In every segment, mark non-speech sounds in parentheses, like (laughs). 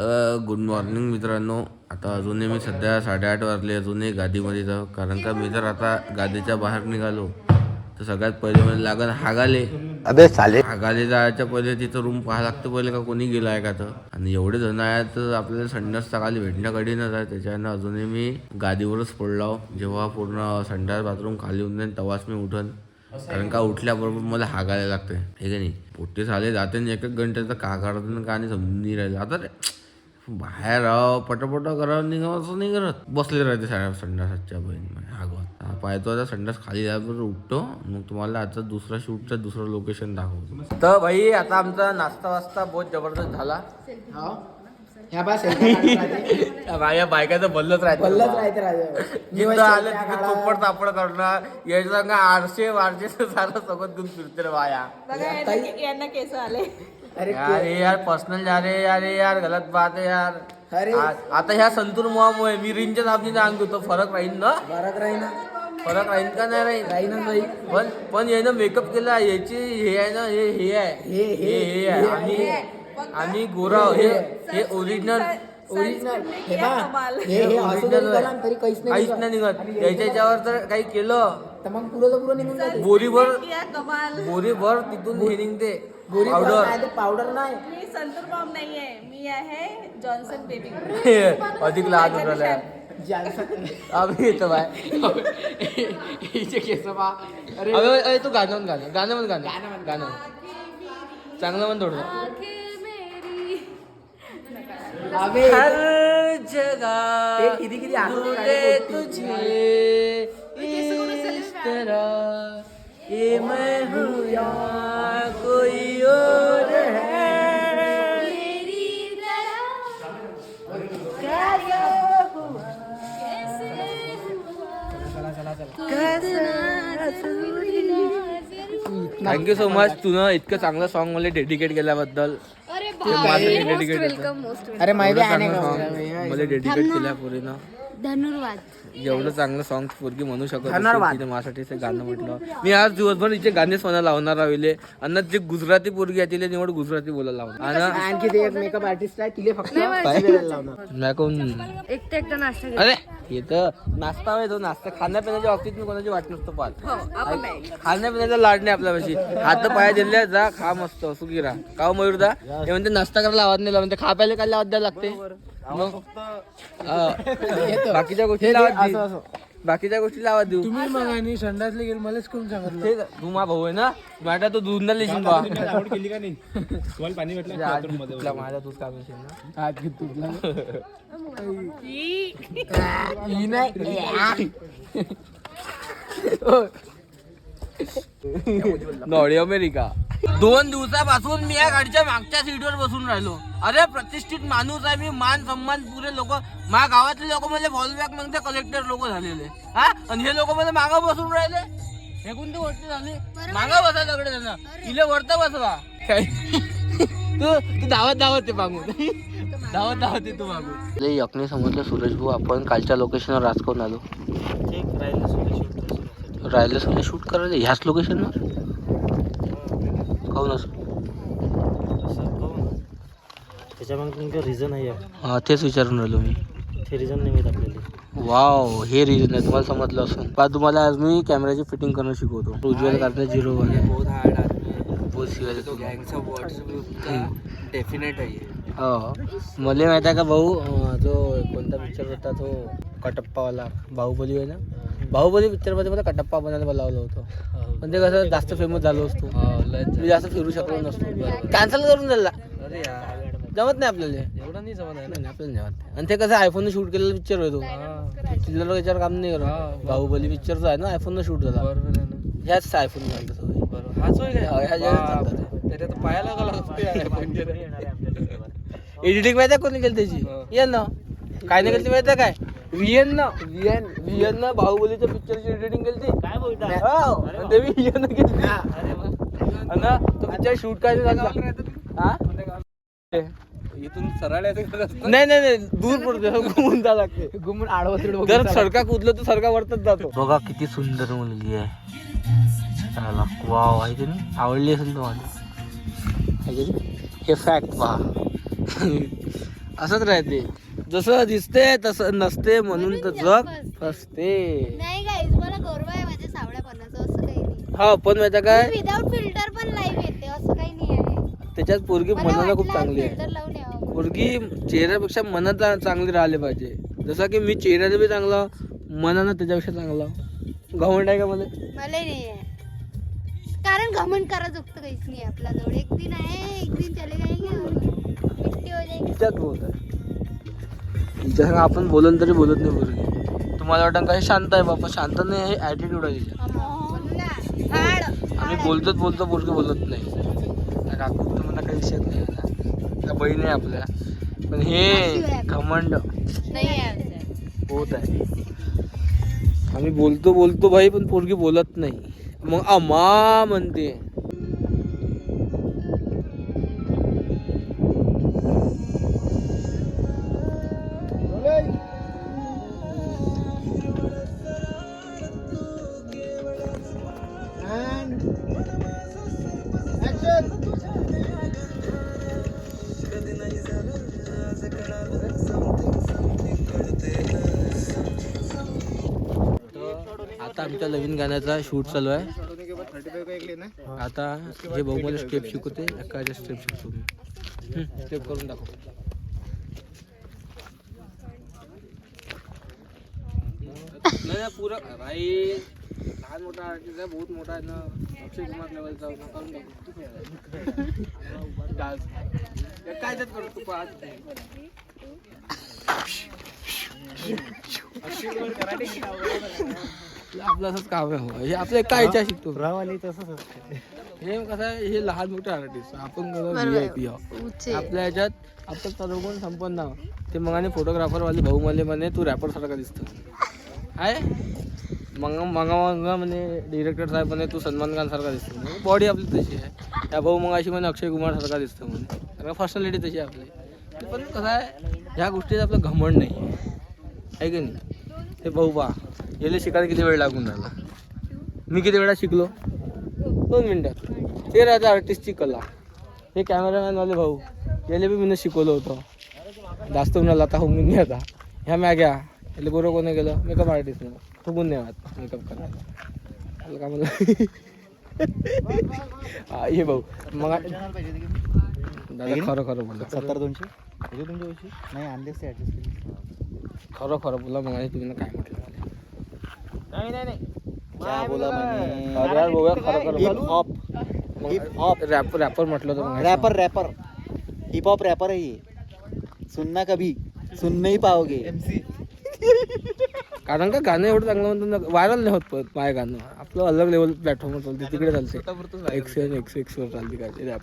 तर good morning मित्रांनो. आता अजूनही मी सध्या साडेआठ वाजले अजूनही गादीमध्ये जाऊ. कारण का मी जर आता गादीच्या बाहेर निघालो तर सगळ्यात पहिले मला लागन हागाले. अबे साले. हागाले जायच्या पहिले तिथं रूम पाहा लागतं पहिले का कोणी गेलं आहे का तर? आणि एवढे जण आहेत तर आपल्याला संडास सकाळी भेटण्याकडीनच आहे. त्याच्यानं अजूनही मी गादीवरच पडलो जेव्हा पूर्ण संडास बाथरूम खाली होऊन जाईन तेव्हाच मी उठन. कारण का उठल्याबरोबर मला हागायला लागते हे का नाही? पोटे झाले जाते एक एक घंट्याचं का आणि का नाही समजून नाही राहिलं. आता रे बाहेर राव पटापट करावं निघावं असं नाही करत. बसले राहते साऱ्या संडासाच्या बहीण हागवत हा, पाहतो आता संडास खाली झाल्याबरोबर उठतो मग तुम्हाला आता दुसरा शूटचं दुसरं लोकेशन दाखवतो. तर भाई आता आमचा नाश्ता वास्ता बहुत जबरदस्त झाला. ह्या बा. माझ्या (laughs) बायकाचं बल्लच राहते. बोललंच राहते आलं तिथं चोपड तापड करणार. यायचं का आरशे वारशे सारं सगळं घेऊन फिरते रे बाया यांना केस आले. अरे यार हे यार पर्सनल अरे अरे यार गलत बात आहे यार. अरे. आ- आता ह्या संतूर मुळे मी रिंच्या दाबणीने अंग घेतो फरक राहील ना? फरक राही ना फरक राहील का नाही राहील ना बाई. पण पण यानं मेकअप केला याची हे आहे ना हे हे आहे. हे- हे हे आहे. आम्ही आम्ही गोरा हे हे. ओरिजिनल ओरिजिनल हे बा. हे हे असं जरी ना तरी काहीच नाही काहीच निघत. नाही निघत. याच्या याच्यावर जर काही केलं. तर मग पुरं पुरं निघून जाते. बोरीभर बोरीभर तिथून हे निघते. गोरी पावडर नाही पावडर नाही मी संतूर बॉम्ब नाहीये मी आहे जॉन्सन बेबी अधिक लहान उठवलाय जालसा- आम्ही येतो बाय हिचे केस बा? अरे। अबे, अबे, तू गाणं म्हण गाणं गाणं म्हण गाणं गाणं चांगलं म्हण थोडं अबे। हर जगह ते किती किती ढूंढे. तुझे इस तरह। ये मैं हूँ या और है। थँक्यू सो मच तुनं इतकं चांगलं सॉन्ग मला डेडिकेट केल्याबद्दल. अरे माहिती आहे मला डेडिकेट केल्या पोरीनं. धन्यवाद एवढं चांगलं सॉंग पोरगी म्हणू शकत तिने माझ्यासाठी ते गाणं म्हटलं. मी आज दिवसभर तिचे गाणेच म्हणा लावणार राहिले. आणि जे गुजराती पोरगी आहे तिला निवड गुजराती बोलायला लावणार. आणि आणखी ते एक मेकअप आर्टिस्ट आहे तिले फक्त शिवायला लावणार. मी कोण? एकटा एकटा नाश्ता अरे हे तर नाश्ता आहे तो नाश्ता. खाण्यापिण्याच्या बाबतीत मी कोणाची वाट नसतो पाहत. खाण्यापिण्याचा लाड नाही आपल्यापाशी. हात पाया दिले जा खा मस्त. सुखी राहा. का मयूर दा हे म्हणते नाश्ता करायला आवाज नाही लावा म्हणते खा प्यायला काय आवाज द्यायला लागते. मग. बाकीच्या गोष्टी. बाकीच्या गोष्टीला आवाज देऊ. तुम्ही मग आणि संडासला गेलो मलाच कोण सांगितलं ते तू मा भाऊ आहे ना? माझ्या तो दूध नाही लेशील बा केली का नाही? तुम्हाला पाणी भेटलं आज तुला माझ्या दूध काम येशील ना. (laughs) हात घेत नाही. (laughs) (laughs) Noddy America. दोन दिवसापासून मी या गाडीच्या मागच्या सीटवर बसून राहिलो. अरे प्रतिष्ठित माणूस आहे मी मान सन्मान पुरे लोक. माझ्या गावातले लोक म्हणजे फॉलोबॅक मग ते कलेक्टर लोक झालेले. हा? आणि हे लोक म्हणजे मागं बसून राहिले. हे कोणती गोष्ट झाली? मागं बसा सगळे जण इले वरत बसवा. काय? तू तू धावत धावत ते मागून. धावत धावत ते तू मागून. यकने समजलं सुरेश भाऊ आपण कालच्या लोकेशनवर राजकोन आलो. राहिले सुद्धा शूट करायला? ह्याच लोकेशनवर काहून असं? त्याच्यामागे तुमचं रिझन आहे हा तेच विचारून राहिलो मी. ते रिझन नाही माहीत आपल्याला. वाव हे रिझन आहे तुम्हाला समजलं असून पा तुम्हाला आज मी कॅमेराची फिटिंग करणं शिकवतो. उज्ज्वल करता झिरो वाले. बहुत शिवायला डेफिनेट आहे. हो. मला माहीत आहे का भाऊ अं, जो कोणता पिक्चर होता तो कटप्पावाला बाहुबली आहे ना बाहुबली पिक्चरमध्ये मला कटप्पा बनायला बोलावलं होतं. पण ते कसं जास्त फेमस झालो असतो. मी जास्त फिरू शकलो नसतो. कॅन्सल करून दिला. अरे यार. जमत नाही आपल्याला. एवढं नाही जमत नाही, आपल्याला वाटत. आणि ते कसं आयफोन शूट केलेला पिक्चर होतो चिल्लर याच्यावर काम नाही करत. बाहुबली पिक्चर जो आहे ना आयफोन शूट झाला. ह्याच आयफोन हा, एडिटिंग (laughs) माहिती आहे कोणी केली त्याची? येन ना. काय नाही केली माहिती आहे काय? विएन ना विएन विएन ना बाहुबलीच्या पिक्चरची एडिटिंग केली काय बोलता? ते मी विएन केली ना तो पिक्चर शूट काय झाला. हा? इथून सरळ नाही नाही नाही दूर पडते (laughs) घुमून जा लागते. घुमून आडवं तिडवं जर सरका कुदलं तर सरका वरतच जातो. बघा किती सुंदर मुलगी आहे. चला वाव आहे की आवडली असेल तुम्हाला? हे फॅक्ट पहा. (laughs) असंच राहते. जसं दिसते तसं नसते म्हणून तर जग फसते. नाही गाईज मला गर्व आहे माझ्या असं काही नाही. हा पण माहिती काय? फिल्टर पण लाईव्ह येते असं काही नाही आहे. त्याच्यात पोरगी मनाला खूप चांगली आहे. फिल्टर लावून यावं पोरगी चेहऱ्यापेक्षा मनात चांगली राहिले पाहिजे. जसं की मी चेहऱ्याने बी चांगला मनानं त्याच्यापेक्षा चांगला घमंड आहे का मला? मला नाही आहे. कारण घमंड करा काहीच नाही आपला जवळ एक दिन आहे एक दिन चले जाएंगे और मिट्टी हो जाएगी तिच्यात बोलत आहे. तिच्या आपण बोलून तरी बोलत नाही पोरगी तुम्हाला वाटतं काय शांत आहे बाबा शांत नाही हे ॲटिट्यूड आहे तिच्या. आम्ही बोलतोच बोलतो पोरगी बोलत नाही. काकू तुम्हाला मला काही विषयच नाही आता. त्या बहीण आहे आपल्या. पण हे घमंड होत आहे. आम्ही बोलतो बोलतो भाई पण पोरगी बोलत नाही. मग अमा म्हणते. आमच्या नवीन गाण्याचा शूट चालू आहे. आता जे भाऊ स्टेप शिकवते एकाच्या स्टेप शिकतो मी. स्टेप करून दाखव. नाही नाही, भाई लहान मोठा आर्टिस्ट आहे बहुत मोठा आहे ना. अक्षय कुमार लेवलचा करून दाखव. डान्स. काय त्यात करू तू पाहत? आपलं असंच काम आहे हो. हे आपल्या काय इच्छा शिकतो हे कसं आहे हे लहान मोठे आर्टिस्ट आपण कसं व्ही आय पी आपल्या ह्याच्यात आपण सर्व संपन्न आहो. ते मगाने फोटोग्राफर वाले भाऊ मला म्हणे तू रॅपर सारखा दिसतो. आहे मग मग मग म्हणे डिरेक्टर साहेब म्हणे तू सलमान खान सारखा दिसतो. बॉडी आपली तशी आहे. त्या भाऊ मग अशी म्हणे अक्षय कुमार सारखा दिसतो म्हणे. कारण पर्सनॅलिटी तशी आहे आपली. पण कसं आहे ह्या गोष्टीत आपलं घमंड नाही. आहे आहे की नाही? ते भाऊ बा याला शिकायला किती वेळ लागून राहिला? मी किती वेळा शिकलो? दोन मिनटात ते राहते आर्टिस्टची कला. हे कॅमेरामॅनवाले भाऊ याला बी मी शिकवलं होतं. जास्त उन्हाला आता होऊन नाही आता. ह्या मॅग्या याला बरोबर कोणी गेलं? मेकअप आर्टिस्ट फुगून नाही वाहत मेकअप करायला. का म्हणलं? (laughs) हा, भाऊ. मग दादा खरं खरं बोललं सत्तर दोनशे? नाही आणले खरं खरं बोला मग तुम्ही काय म्हटलं? क्या बोला मैंने? अरे भाऊ, खरं रॅपर रॅपर म्हटलं मग rapper rapper hip hop rapper है. ये सुनना कभी. सुन नहीं पाओगे. कारण का गाणं एवढं चांगलं म्हणतो ना व्हायरल नाही होत परत माझ्या गाणं. आपलं अलग लेवल प्लॅटफॉर्मवर चालते तिकडे चालते. एकशे एकशे एकशे वर चालते काय ते रॅप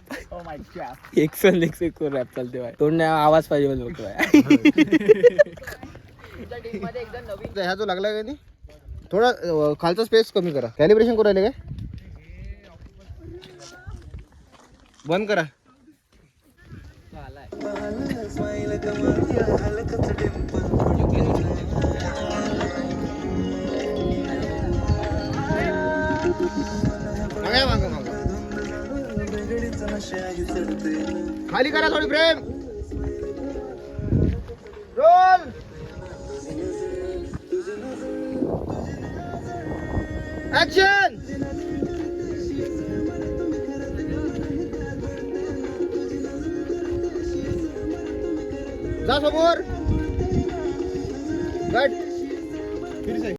एकशे एकशे एक वर रॅप चालते बाय तोंड नाही, आवाज पाहिजे लोक (laughs) (laughs) ह्या जो लागला का नाही? थोडा अं, खालचा स्पेस कमी करा. कॅलिब्रेशन करू राहिले काय? बंद करा. मागे, मागे, मागे. खाली करा थोडी फ्रेम ऍक्शन जा समोर